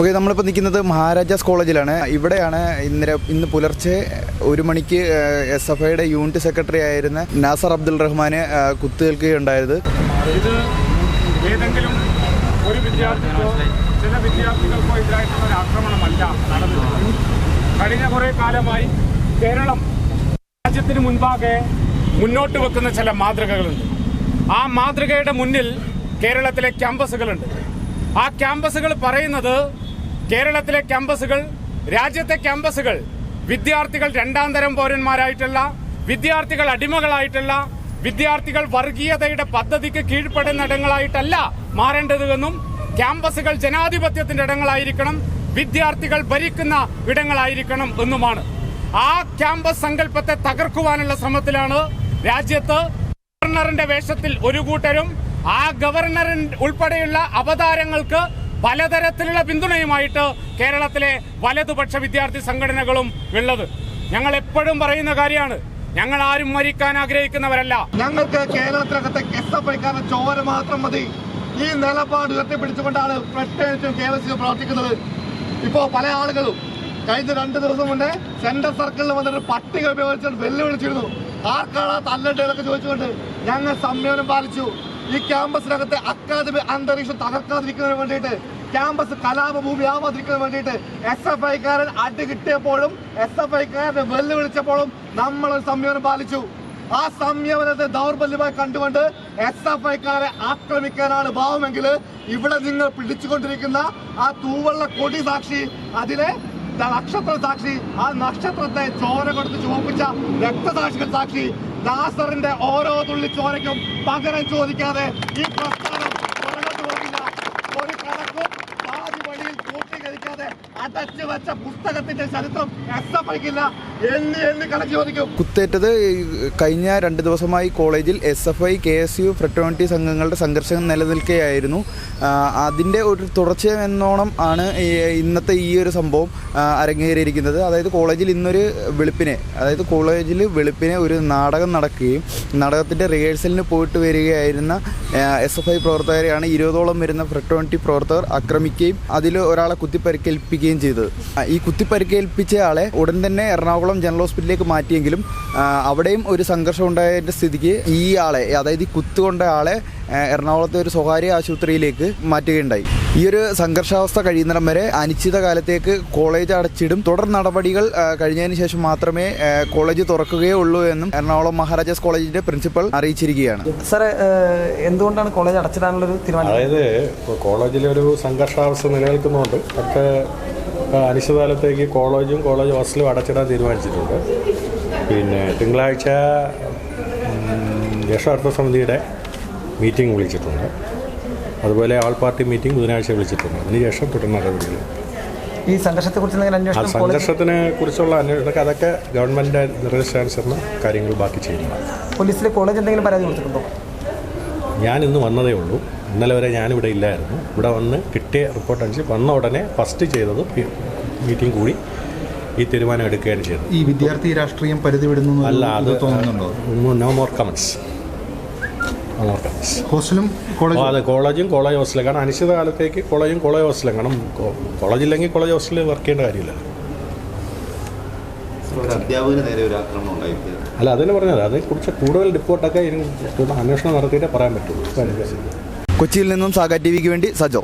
Okay നമ്മളിപ്പോൾ നിൽക്കുന്നത് മഹാരാജാസ് കോളേജിലാണ്. ഇവിടെയാണ് ഇന്നലെ ഇന്ന് പുലർച്ചെ ഒരു മണിക്ക് എസ് എഫ് ഐയുടെ യൂണിറ്റ് സെക്രട്ടറി ആയിരുന്ന നാസർ അബ്ദുൾ റഹ്മാന് കുത്തുകേൽക്കുകയുണ്ടായത് കഴിഞ്ഞ കുറേ കാലമായി കേരളം രാജ്യത്തിന് മുൻപാകെ മുന്നോട്ട് വെക്കുന്ന ചില മാതൃകകളുണ്ട്. ആ മാതൃകയുടെ മുന്നിൽ കേരളത്തിലെ ക്യാമ്പസുകളുണ്ട്. ആ ക്യാമ്പസുകൾ പറയുന്നത് കേരളത്തിലെ ക്യാമ്പസുകൾ രാജ്യത്തെ ക്യാമ്പസുകൾ വിദ്യാർത്ഥികൾ രണ്ടാം തരം പൗരന്മാരായിട്ടുള്ള വിദ്യാർത്ഥികൾ അടിമകളായിട്ടുള്ള വിദ്യാർത്ഥികൾ വർഗീയതയുടെ പദ്ധതിക്ക് കീഴ്പ്പെടുന്ന ഇടങ്ങളായിട്ടല്ല മാറേണ്ടതെന്നും ക്യാമ്പസുകൾ ജനാധിപത്യത്തിന്റെ ഇടങ്ങളായിരിക്കണം വിദ്യാർത്ഥികൾ ഭരിക്കുന്ന ഇടങ്ങളായിരിക്കണം എന്നുമാണ്. ആ ക്യാമ്പസ് സങ്കല്പത്തെ തകർക്കുവാനുള്ള ശ്രമത്തിലാണ് രാജ്യത്ത് ഗവർണറിന്റെ വേഷത്തിൽ ഒരു കൂട്ടരും ആ ഗവർണറിൻ ഉൾപ്പെടെയുള്ള അവതാരങ്ങൾക്ക് പലതരത്തിലുള്ള പിന്തുണയുമായിട്ട് കേരളത്തിലെ വലതുപക്ഷ വിദ്യാർത്ഥി സംഘടനകളും ഉള്ളത്. ഞങ്ങൾ എപ്പോഴും പറയുന്ന കാര്യമാണ് ഞങ്ങൾ ആരും മരിക്കാൻ ആഗ്രഹിക്കുന്നവരല്ല. ഞങ്ങൾക്ക് കേരളത്തിനകത്തെ എസ് ചോര മാത്രം മതി. ഈ നിലപാട് ഉയർത്തിപ്പിടിച്ചുകൊണ്ടാണ് പ്രത്യേകിച്ചും കെ എസ് പ്രവർത്തിക്കുന്നത്. ഇപ്പോ പല ആളുകളും കഴിഞ്ഞ രണ്ട് ദിവസം മുന്നേ സെൻട്രൽ സർക്കിളിൽ വന്നിട്ട് പട്ടിക ഉപയോഗിച്ചുകൊണ്ട് വെല്ലുവിളിച്ചിരുന്നു. ആർക്കാണ് ആ തല്ലിട്ടതൊക്കെ ചോദിച്ചുകൊണ്ട് ഞങ്ങൾ സംയമനം പാലിച്ചു. ഈ ക്യാമ്പസിനകത്തെ അക്കാദമി അന്തരീക്ഷം തകർക്കാതിരിക്കുന്നതിന് വേണ്ടിയിട്ട് ക്യാമ്പസ് കലാപഭൂമി ആവാതിരിക്കുന്നതിന് വേണ്ടിയിട്ട് എസ് എഫ് ഐക്കാരൻ അടി കിട്ടിയപ്പോഴും എസ് എഫ് ഐക്കാരനെ വെല്ലുവിളിച്ചപ്പോഴും നമ്മൾ ഒരു സംയമനം പാലിച്ചു. ആ സംയമനത്തെ ദൗർബല്യമായി കണ്ടുകൊണ്ട് എസ് എഫ് ഐക്കാരെ ആക്രമിക്കാനാണ് ഭാവമെങ്കിൽ ഇവിടെ നിങ്ങൾ പിടിച്ചുകൊണ്ടിരിക്കുന്ന ആ തൂവള്ള കൊടി സാക്ഷി അതിലെ നക്ഷത്ര സാക്ഷി ആ നക്ഷത്രത്തെ ചോര കൊടുത്ത് ചുവപ്പിച്ച രക്തസാക്ഷികൾ സാക്ഷി നാസറിന്റെ ഓരോ തുള്ളി ചോരയ്ക്കും പകരം ചോദിക്കാതെ ഈ പ്രസ്ഥാനം പുസ്തകത്തിന്റെ ചരിത്രം എണ്ണി എണ്ണി കുത്തേറ്റത് കഴിഞ്ഞ രണ്ട് ദിവസമായി കോളേജിൽ S F I K S U fraternity സംഘങ്ങളുടെ സംഘർഷം നിലനിൽക്കുകയായിരുന്നു അതിന്റെ ഒരു തുടർച്ച എന്നോണം ആണ് ഇന്നത്തെ ഈ ഒരു സംഭവം അരങ്ങേറിയിരിക്കുന്നത്. അതായത് കോളേജിൽ ഇന്നൊരു വെളുപ്പിനെ അതായത് കോളേജിൽ വെളുപ്പിനെ ഒരു നാടകം നടക്കുകയും നാടകത്തിന്റെ റിഹേഴ്സലിന് പോയിട്ട് വരികയായിരുന്ന എസ് എഫ് ഐ പ്രവർത്തകരെയാണ് ഇരുപതോളം വരുന്ന ഫ്രട്ടേണിറ്റി പ്രവർത്തകർ ആക്രമിക്കുകയും അതിൽ ഒരാളെ കുത്തിപ്പരിക്കേൽപ്പിക്കുകയും ചെയ്തത് ആ, ഈ കുത്തിപ്പരിക്കേൽപ്പിച്ച ആളെ ഉടൻ തന്നെ എറണാകുളം ജനറൽ ഹോസ്പിറ്റലിലേക്ക് മാറ്റിയെങ്കിലും അവിടെയും ഒരു സംഘർഷം ഉണ്ടായതിന്റെ സ്ഥിതിക്ക് ഈ ആളെ അതായത് ഈ കുത്തുകൊണ്ട ആളെ എറണാകുളത്തെ ഒരു സ്വകാര്യ ആശുപത്രിയിലേക്ക് മാറ്റുകയുണ്ടായി. ഈ ഒരു സംഘർഷാവസ്ഥ കഴിയുന്നിടം വരെ അനിശ്ചിത കാലത്തേക്ക് കോളേജ് അടച്ചിടും. തുടർ നടപടികൾ കഴിഞ്ഞതിന് ശേഷം മാത്രമേ കോളേജ് തുറക്കുകയേ ഉള്ളൂ എന്നും എറണാകുളം മഹാരാജാസ് കോളേജിന്റെ പ്രിൻസിപ്പൽ അറിയിച്ചിരിക്കുകയാണ്. സാറേ എന്തുകൊണ്ടാണ് കോളേജ് അടച്ചിടാനുള്ളൊരു തീരുമാനം? അതായത് കോളേജിലൊരു സംഘർഷാവസ്ഥ നിലനിൽക്കുന്നതുകൊണ്ട് ഒക്കെ അനിശ്ചിതകാലത്തേക്ക് കോളേജും കോളേജ് ഹോസ്റ്റലും അടച്ചിടാൻ തീരുമാനിച്ചിട്ടുണ്ട്. പിന്നെ തിങ്കളാഴ്ച രക്ഷാർത്ഥ സമിതിയുടെ മീറ്റിംഗ് വിളിച്ചിട്ടുണ്ട്. അതുപോലെ ആൾ പാർട്ടി മീറ്റിംഗ് ബുധനാഴ്ച വിളിച്ചിട്ടുണ്ട്. അതിനുശേഷം തുടർ നടപടികൾ. ഈ സംഘർഷത്തെക്കുറിച്ച് കുറിച്ച് ആ അന്വേഷണം കോളേജ് സംഘർഷത്തിനെ കുറിച്ചുള്ള അന്വേഷണം അതൊക്കെ ഗവൺമെന്റ് നിർദ്ദേശാനുസരണം കാര്യങ്ങൾ ബാക്കി ചെയ്യുന്നതാണ് പോലീസിലെ കോളേജ് എന്തെങ്കിലും പരാതി കൊടുത്തിട്ടുണ്ടോ? ഞാൻ ഇന്ന് വന്നതേ ഉള്ളൂ. ഇന്നലെ വരെ ഞാനിവിടെ ഇല്ലായിരുന്നു. ഇവിടെ വന്ന് കിട്ടിയ റിപ്പോർട്ട് അനുസരിച്ച് വന്ന ഉടനെ ഫസ്റ്റ് ചെയ്തത് മീറ്റിംഗ് കൂടി ഈ തീരുമാനം എടുക്കുകയാണ് ചെയ്തത്. ഈ വിദ്യാർത്ഥി രാഷ്ട്രീയം പരിധി വിടുന്നു അല്ല അത് തോന്നുന്നുണ്ടോ? നോ മോർ കമൻസ് ഹോസ്റ്റലും കോളേജും? അത് കോളേജും കോളേജ് ഹോസ്റ്റലും. കാരണം അനിശ്ചിതകാലത്തേക്ക് കോളേജും കോളേജ് ഹോസ്റ്റലും. കാരണം കോളേജില്ലെങ്കിൽ കോളേജ് ഹോസ്റ്റലിൽ വർക്ക് ചെയ്യേണ്ട കാര്യമില്ല ഒരു അധ്യാപകന് നേരെ ഒരു ആക്രമണം ഉണ്ടായിട്ട് അല്ല അതിന് പറഞ്ഞത്. അതേക്കുറിച്ച് കൂടുതൽ റിപ്പോർട്ടൊക്കെ അന്വേഷണം നടത്തിയിട്ടേ പറയാൻ പറ്റുള്ളൂ. കൊച്ചിയിൽ നിന്നും സാഗ ടി വിക്ക് വേണ്ടി സജോ.